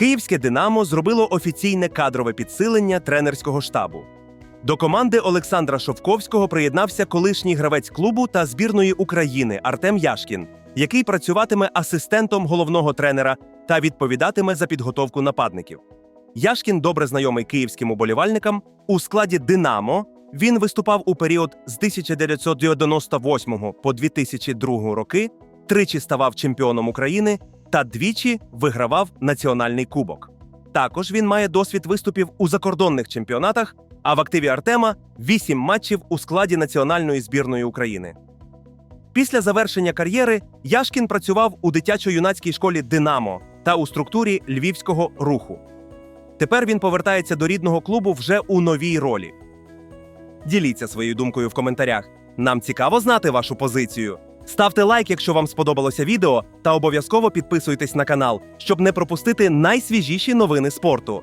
Київське Динамо зробило офіційне кадрове підсилення тренерського штабу. До команди Олександра Шовковського приєднався колишній гравець клубу та збірної України Артем Яшкін, який працюватиме асистентом головного тренера та відповідатиме за підготовку нападників. Яшкін добре знайомий київським уболівальникам. У складі Динамо він виступав у період з 1998 по 2002 роки, тричі ставав чемпіоном України та двічі вигравав національний кубок. Також він має досвід виступів у закордонних чемпіонатах, а в активі Артема 8 матчів у складі національної збірної України. Після завершення кар'єри Яшкін працював у дитячо-юнацькій школі Динамо та у структурі львівського руху. Тепер він повертається до рідного клубу вже у новій ролі. Діліться своєю думкою в коментарях. Нам цікаво знати вашу позицію. Ставте лайк, якщо вам сподобалося відео, та обов'язково підписуйтесь на канал, щоб не пропустити найсвіжіші новини спорту.